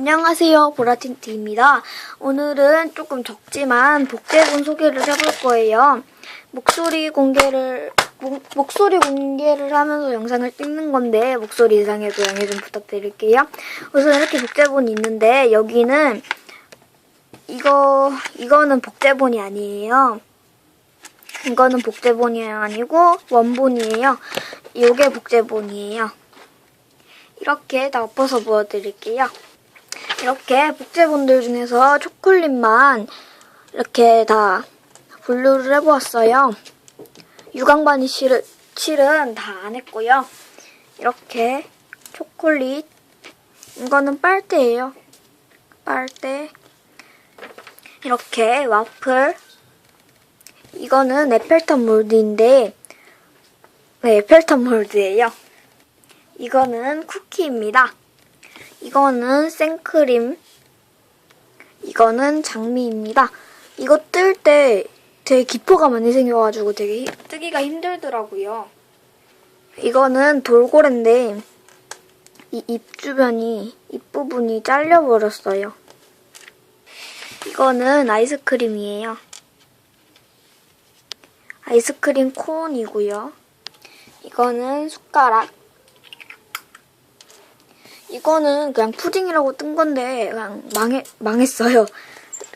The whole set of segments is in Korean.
안녕하세요. 보라틴트입니다. 오늘은 조금 적지만 복제본 소개를 해볼 거예요. 목소리 공개를, 목, 목소리 공개를 하면서 영상을 찍는 건데, 목소리 이상해도 양해 좀 부탁드릴게요. 우선 이렇게 복제본이 있는데, 여기는, 이거, 이거는 복제본이 아니에요. 이거는 복제본이 아니고, 원본이에요. 이게 복제본이에요. 이렇게 다 엎어서 보여드릴게요. 이렇게 복제본들 중에서 초콜릿만 이렇게 다 분류를 해보았어요. 유광바니 실, 실은 다 안 했고요. 이렇게 초콜릿 이거는 빨대예요. 빨대 이렇게 와플 이거는 에펠탑 몰드인데 네, 에펠탑 몰드예요. 이거는 쿠키입니다. 이거는 생크림. 이거는 장미입니다. 이거 뜰 때 되게 기포가 많이 생겨가지고 되게 히- 뜨기가 힘들더라고요. 이거는 돌고래인데 이 입 주변이 입 부분이 잘려버렸어요. 이거는 아이스크림이에요. 아이스크림 콘이고요. 이거는 숟가락. 이거는 그냥 푸딩이라고 뜬 건데 그냥 망해, 망했어요.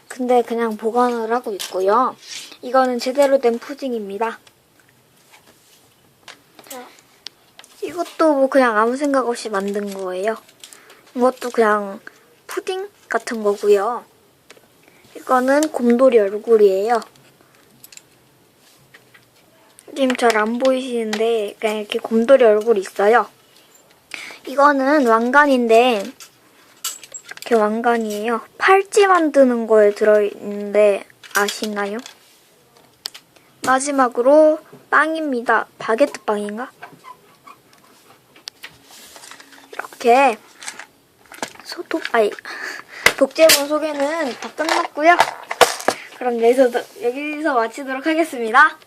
근데 그냥 보관을 하고 있고요. 이거는 제대로 된 푸딩입니다. 이것도 뭐 그냥 아무 생각 없이 만든 거예요. 이것도 그냥 푸딩 같은 거고요. 이거는 곰돌이 얼굴이에요. 지금 잘 안 보이시는데 그냥 이렇게 곰돌이 얼굴이 있어요. 이거는 왕관인데 이렇게 왕관이에요. 팔찌 만드는 거에 들어있는데 아시나요? 마지막으로 빵입니다. 바게트 빵인가? 이렇게 소토 아이 복제본 소개는 다 끝났고요. 그럼 여기서 여기서 마치도록 하겠습니다.